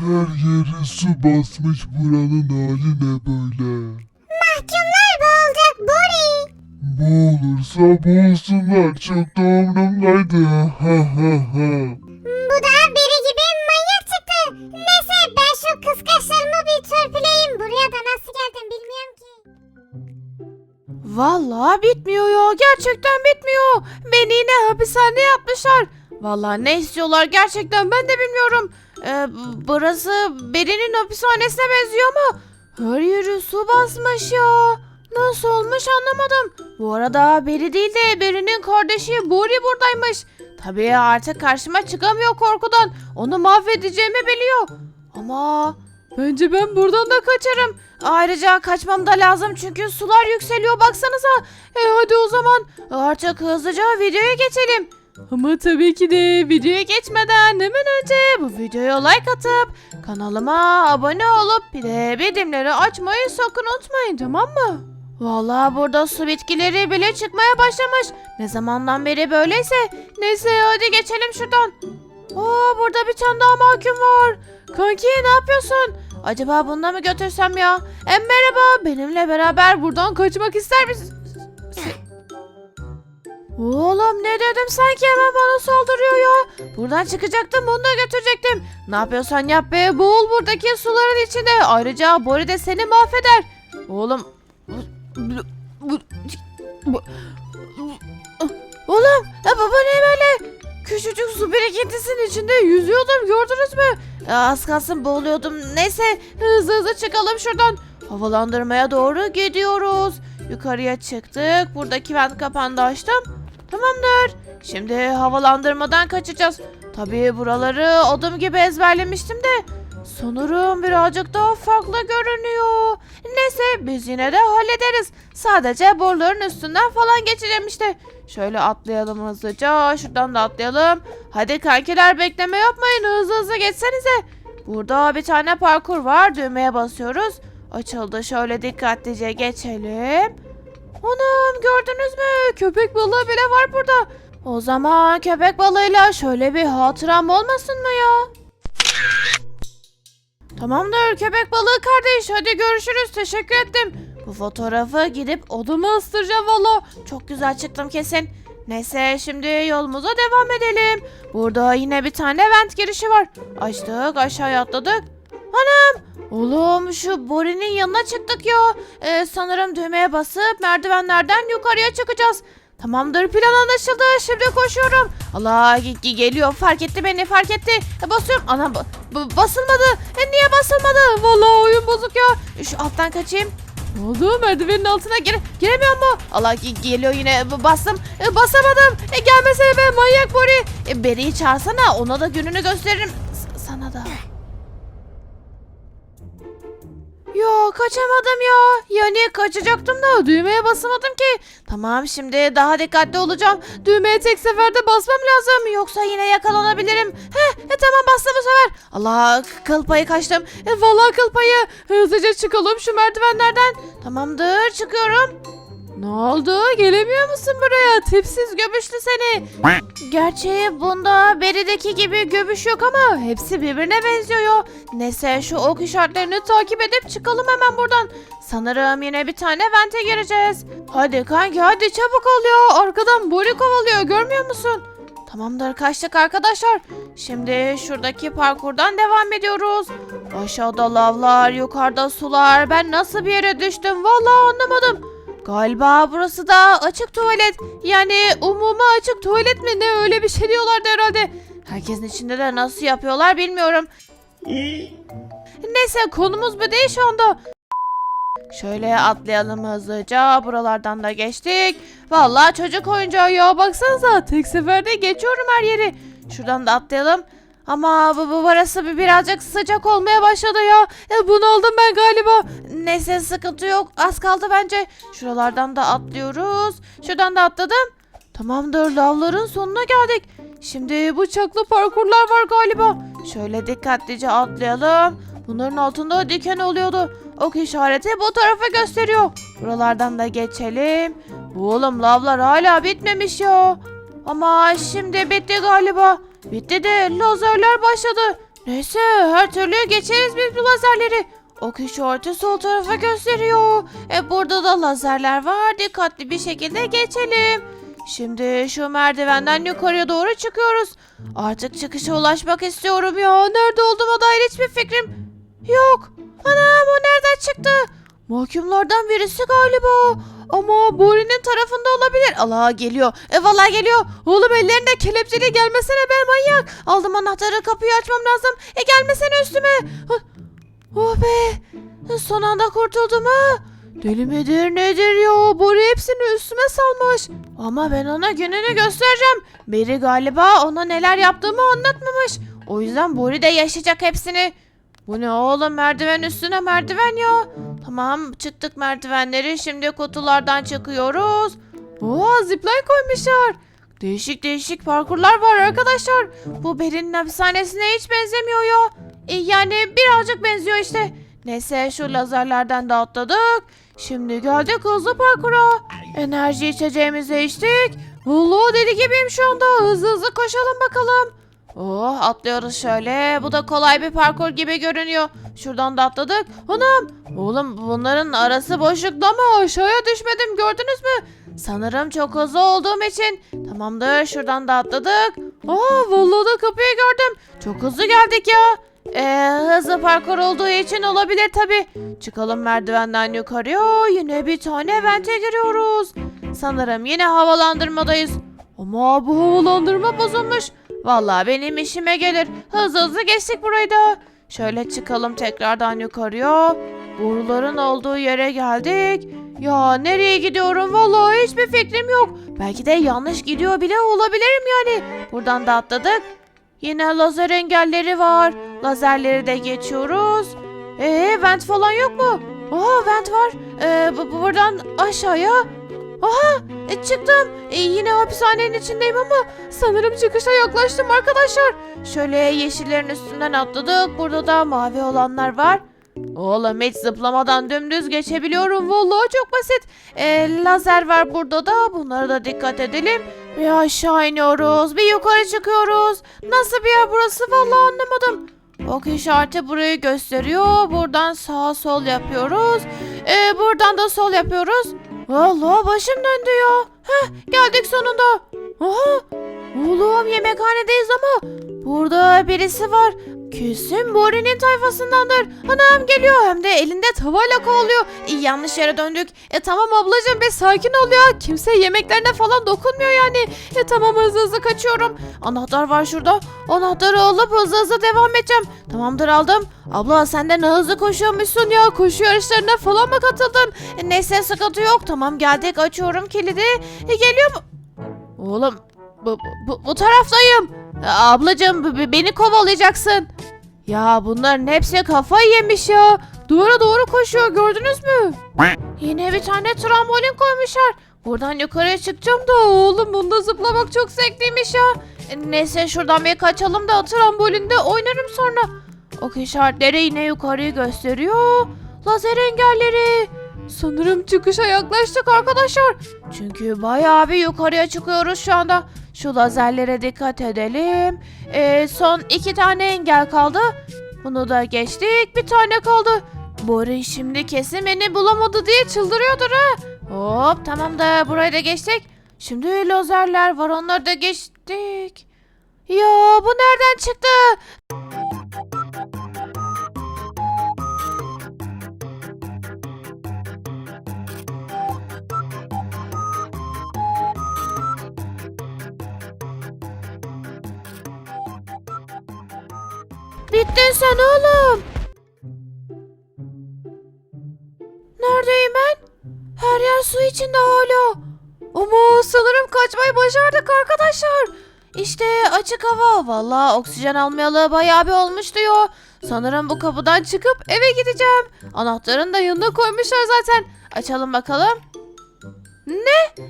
Her yeri su basmış buranın hali ne böyle? Mahkumlar boğulacak Bori. Boğulursa boğulsunlar çok da umurumdaydı. Ha ha ha. Bu da biri gibi manyak çıktı. Neyse ben şu kıskaçlarımı bir törpüleyeyim. Buraya da nasıl geldim bilmiyorum ki. Vallahi bitmiyor ya. Gerçekten bitmiyor. Beni yine hapishaneye yapmışlar. Vallahi ne istiyorlar gerçekten ben de bilmiyorum. Ee, burası Beri'nin hapishanesine benziyor ama her yeri su basmış ya. Nasıl olmuş anlamadım. Bu arada Beri değil de Beri'nin kardeşi Buri buradaymış. Tabii artık karşıma çıkamıyor korkudan. Onu mahvedeceğimi biliyor. Ama bence ben buradan da kaçarım. Ayrıca kaçmam da lazım çünkü sular yükseliyor baksanıza. E hadi o zaman artık hızlıca videoya geçelim. Ama tabii ki de videoya geçmeden hemen önce bu videoya like atıp kanalıma abone olup bir de bildirimleri açmayı sakın unutmayın tamam mı? Vallahi burada su bitkileri bile çıkmaya başlamış. Ne zamandan beri böyleyse. Neyse hadi geçelim şuradan. Oo burada bir tane daha mahkum var. Kanki ne yapıyorsun? Acaba bunda mı götürsem ya? E, merhaba benimle beraber buradan kaçmak ister misin? Oğlum ne dedim sanki hemen bana saldırıyor ya. Buradan çıkacaktım bunu da götürecektim. Ne yapıyorsan yap be boğul buradaki suların içinde. Ayrıca Bori de seni mahveder. Oğlum. Oğlum ya baba ne böyle? Küçücük su birikintisinin içinde yüzüyordum gördünüz mü? Az kalsın boğuluyordum. Neyse hızlı hızlı çıkalım şuradan. Havalandırmaya doğru gidiyoruz. Yukarıya çıktık. Buradaki vent kapağını açtım. Tamamdır. Şimdi havalandırmadan kaçacağız. Tabii buraları adım gibi ezberlemiştim de. Sanırım birazcık daha farklı görünüyor. Neyse biz yine de hallederiz. Sadece boruların üstünden falan geçeceğim işte. Şöyle atlayalım hızlıca. Şuradan da atlayalım. Hadi kankiler bekleme yapmayın. Hızlı hızlı geçsenize. Burada bir tane parkur var. Düğmeye basıyoruz. Açıldı. Şöyle dikkatlice geçelim. Anam gördünüz mü? Köpek balığı bile var burada. O zaman köpek balığıyla şöyle bir hatıram olmasın mı ya? Tamamdır köpek balığı kardeş. Hadi görüşürüz. Teşekkür ettim. Bu fotoğrafı gidip odama ıstıracağım valla. Çok güzel çıktım kesin. Neyse şimdi yolumuza devam edelim. Burada yine bir tane vent girişi var. Açtık aşağıya atladık. Anam! Oğlum şu Bori'nin yanına çıktık ya. Ee, sanırım düğmeye basıp merdivenlerden yukarıya çıkacağız. Tamamdır plan anlaşıldı. Şimdi koşuyorum. Allah ge- ge- geliyor fark etti beni fark etti. E, basıyorum. Ana ba- ba- basılmadı. E, niye basılmadı? Vallahi oyun bozuk ya. E, Şu alttan kaçayım. Ne oldu? Merdivenin altına gire giremiyor mu? Allah ge- geliyor yine B- bastım. E, basamadım. E, gelmesene be manyak Bori. E, Beri'yi çağırsana ona da gününü gösteririm. S- sana da. Yo kaçamadım ya. Yani kaçacaktım da düğmeye basamadım ki. Tamam şimdi daha dikkatli olacağım. Düğmeye tek seferde basmam lazım. Yoksa yine yakalanabilirim. Heh e, tamam bastım bu sefer. Allah kıl payı kaçtım. E, vallahi kıl payı. Hızlıca çıkalım şu merdivenlerden. Tamamdır çıkıyorum. Ne oldu? Gelemiyor musun buraya? Tipsiz göbüşlü seni. Gerçi bunda Beri'deki gibi göbüş yok ama hepsi birbirine benziyor. Neyse şu ok işaretlerini takip edip çıkalım hemen buradan. Sanırım yine bir tane vente gireceğiz. Hadi kanki hadi çabuk ol ya. Arkadan Bori kovalıyor görmüyor musun? Tamamdır kaçtık arkadaşlar. Şimdi şuradaki parkurdan devam ediyoruz. Aşağıda lavlar, yukarıda sular. Ben nasıl bir yere düştüm vallahi anlamadım. Galiba burası da açık tuvalet. Yani umuma açık tuvalet mi ne öyle bir şey diyorlardı herhalde. Herkesin içinde de nasıl yapıyorlar bilmiyorum. Neyse konumuz bu değil şu anda. Şöyle atlayalım hızlıca. Buralardan da geçtik. Vallahi çocuk oyuncağı ya baksanıza. Tek seferde geçiyorum her yeri. Şuradan da atlayalım. Ama bu, bu burası bir birazcık sıcak olmaya başladı ya. E, bunaldım ben galiba. Neyse sıkıntı yok. Az kaldı bence. Şuralardan da atlıyoruz. Şuradan da atladım. Tamamdır lavların sonuna geldik. Şimdi bıçaklı parkurlar var galiba. Şöyle dikkatlice atlayalım. Bunların altında diken oluyordu. Ok işareti bu tarafa gösteriyor. Buralardan da geçelim. Bu oğlum lavlar hala bitmemiş ya. Ama şimdi bitti galiba. Bitti de lazerler başladı. Neyse her türlü geçeriz biz bu lazerleri. Ok işareti sol tarafa gösteriyor. E burada da lazerler var. Dikkatli bir şekilde geçelim. Şimdi şu merdivenden yukarıya doğru çıkıyoruz. Artık çıkışa ulaşmak istiyorum ya. Nerede olduğuma dair hiçbir fikrim yok. Anam o nereden çıktı? Mahkumlardan birisi galiba. Ama Bori'nin tarafında olabilir. Allah geliyor. E vallahi geliyor. Oğlum ellerinde kelepçeli gelmesene be manyak. Aldım anahtarı kapıyı açmam lazım. E gelmesene üstüme. Oh be. Son anda kurtuldum ha. Deli midir nedir ya? Bori hepsini üstüme salmış. Ama ben ona gününü göstereceğim. Biri galiba ona neler yaptığımı anlatmamış. O yüzden Bori de yaşayacak hepsini. Bu ne oğlum merdiven üstüne merdiven ya. Tamam çıktık merdivenleri şimdi kutulardan çıkıyoruz. Oha zipline koymuşlar. Değişik değişik parkurlar var arkadaşlar. Bu Beri'nin hapishanesine hiç benzemiyor ya. E, yani birazcık benziyor işte. Neyse şu lazerlerden de atladık. Şimdi geldik hızlı parkura. Enerji içeceğimizi içtik. Allah deli gibiyim şu anda. Hızlı hızlı koşalım bakalım. Oh atlıyoruz şöyle. Bu da kolay bir parkur gibi görünüyor. Şuradan da atladık. Anam. Oğlum bunların arası boşlukta ama aşağıya düşmedim gördünüz mü? Sanırım çok hızlı olduğum için. Tamamdır şuradan da atladık. Aa vallahi da kapıyı gördüm. Çok hızlı geldik ya. Ee, hızlı parkur olduğu için olabilir tabi. Çıkalım merdivenden yukarıya. Yine bir tane vente giriyoruz. Sanırım yine havalandırmadayız. Ama bu havalandırma bozulmuş. Vallahi benim işime gelir. Hızlı hızlı geçtik burayı da. Şöyle çıkalım tekrardan yukarıya. Boruların olduğu yere geldik. Ya nereye gidiyorum vallahi hiçbir fikrim yok. Belki de yanlış gidiyor bile olabilirim yani. Buradan da atladık. Yine lazer engelleri var. Lazerleri de geçiyoruz. Ee vent falan yok mu? Aha vent var. Ee, bu, bu- buradan aşağıya. Aha e, çıktım. E, yine hapishanenin içindeyim ama sanırım çıkışa yaklaştım arkadaşlar. Şöyle yeşillerin üstünden atladık. Burada da mavi olanlar var. Oğlum hiç zıplamadan dümdüz geçebiliyorum. Vallahi çok basit. E, lazer var burada da. Bunlara da dikkat edelim. Bir aşağı iniyoruz. Bir yukarı çıkıyoruz. Nasıl bir yer burası? Vallahi anlamadım. Ok işareti burayı gösteriyor. Buradan sağ sol yapıyoruz. E, buradan da sol yapıyoruz. Vallahi başım döndü ya. Heh geldik sonunda. Aha oğlum yemekhanedeyiz ama burada birisi var. Kesin Bori'nin tayfasındandır. Anam geliyor hem de elinde tavayla kovalıyor. İyi yanlış yere döndük. E tamam ablacığım bir sakin ol ya. Kimse yemeklerine falan dokunmuyor yani. E tamam hızlı hızlı kaçıyorum. Anahtar var şurada. Anahtarı alıp hızlı hızlı devam edeceğim. Tamamdır aldım. Abla sen de ne hızlı koşuyormuşsun ya. Koşu yarışlarına falan mı katıldın? E, neyse sıkıntı yok. Tamam geldik açıyorum kilidi. E, geliyor mu? Oğlum bu, bu, bu taraftayım. Ablacığım beni kovalayacaksın. Ya bunların hepsi kafayı yemiş ya. Duvara doğru koşuyor gördünüz mü? Yine bir tane trambolin koymuşlar. Buradan yukarıya çıkacağım da oğlum bunda zıplamak çok zevkliymiş ya. E, neyse şuradan bir kaçalım da trambolinde oynarım sonra. Ok işaretleri yine yukarıyı gösteriyor. Lazer engelleri. Sanırım çıkışa yaklaştık arkadaşlar. Çünkü bayağı bir yukarıya çıkıyoruz şu anda. Şu lazerlere dikkat edelim. Ee, son iki tane engel kaldı. Bunu da geçtik. Bir tane kaldı. Bori şimdi kesin beni bulamadı diye çıldırıyordur ha. Hop tamam da burayı da geçtik. Şimdi lazerler var onları da geçtik. Ya bu nereden Bittin sen oğlum. Neredeyim ben? Her yer su içinde hala. Ama sanırım kaçmayı başardık arkadaşlar. İşte açık hava. Vallahi oksijen almayalı bayağı bir olmuş diyor. Sanırım bu kapıdan çıkıp eve gideceğim. Anahtarını da yanına koymuşlar zaten. Açalım bakalım. Ne?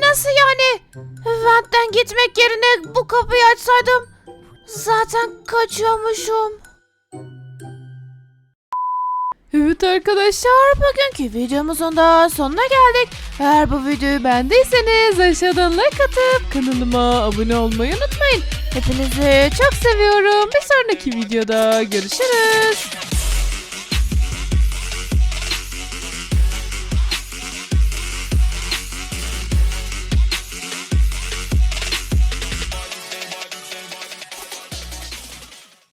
Nasıl yani? Vent'ten gitmek yerine bu kapıyı açsaydım Zaten kaçıyormuşum. Evet arkadaşlar bugünkü videomuzun da sonuna geldik. Eğer bu videoyu beğendiyseniz aşağıdan like atıp kanalıma abone olmayı unutmayın. Hepinizi çok seviyorum. Bir sonraki videoda görüşürüz.